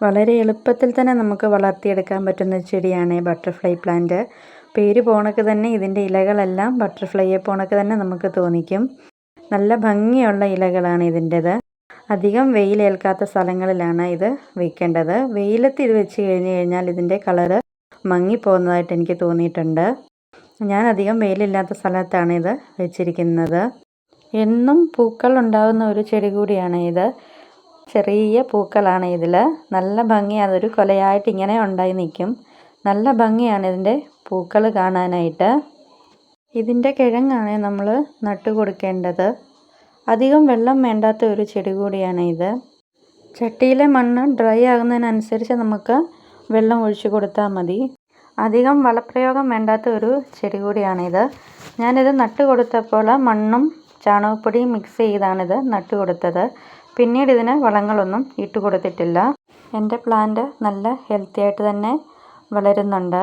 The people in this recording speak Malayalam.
വളരെ എളുപ്പത്തിൽ തന്നെ നമുക്ക് വളർത്തിയെടുക്കാൻ പറ്റുന്ന ചെടിയാണ് ബട്ടർഫ്ലൈ പ്ലാന്റ്. പേര് പോണക്ക് തന്നെ ഇതിന്റെ ഇലകളെല്ലാം ബട്ടർഫ്ലൈയെ പോണക്ക് തന്നെ നമുക്ക് തോന്നിക്കും. നല്ല ഭംഗിയുള്ള ഇലകളാണ് ഇതിന്റെത് അധികം വെയിലേൽക്കാത്ത സ്ഥലങ്ങളിലാണ് ഇത് വയ്ക്കേണ്ടത് വെയിലത്ത് ഇത് വെച്ച് കഴിഞ്ഞ് കഴിഞ്ഞാൽ ഇതിന്റെ കളറ് മങ്ങിപ്പോകുന്നതായിട്ട് എനിക്ക് തോന്നിയിട്ടുണ്ട്. ഞാൻ അധികം വെയിലില്ലാത്ത സ്ഥലത്താണ് ഇത് വെച്ചിരിക്കുന്നത്. എന്നും പൂക്കൾ ഉണ്ടാകുന്ന ഒരു ചെടി കൂടിയാണ് ഇത്. ചെറിയ പൂക്കളാണ് ഇതിൽ നല്ല ഭംഗി അതൊരു കൊലയായിട്ട് ഇങ്ങനെ ഉണ്ടായി നിൽക്കും. നല്ല ഭംഗിയാണ് ഇതിന്റെ പൂക്കൾ കാണാനായിട്ട്. ഇതിന്റെ കിഴങ്ങാണ് നമ്മൾ നട്ടു കൊടുക്കേണ്ടത്. അധികം വെള്ളം വേണ്ടാത്ത ഒരു ചെടി കൂടിയാണ് ഇത്. ചട്ടിയിലെ മണ്ണ് ഡ്രൈ ആകുന്നതിനനുസരിച്ച് നമുക്ക് വെള്ളം ഒഴിച്ചു കൊടുത്താൽ മതി. അധികം വളപ്രയോഗം വേണ്ടാത്ത ഒരു ചെടി കൂടിയാണിത് ഞാനിത് നട്ടു കൊടുത്തപ്പോൾ മണ്ണും ചാണകപ്പൊടിയും മിക്സ് ചെയ്താണിത് നട്ടു കൊടുത്തത്. പിന്നീട് ഇതിന് വളങ്ങളൊന്നും ഇട്ട് കൊടുത്തിട്ടില്ല എന്റെ പ്ലാന്റ് നല്ല ഹെൽത്തി ആയിട്ട് തന്നെ വളരുന്നുണ്ട്.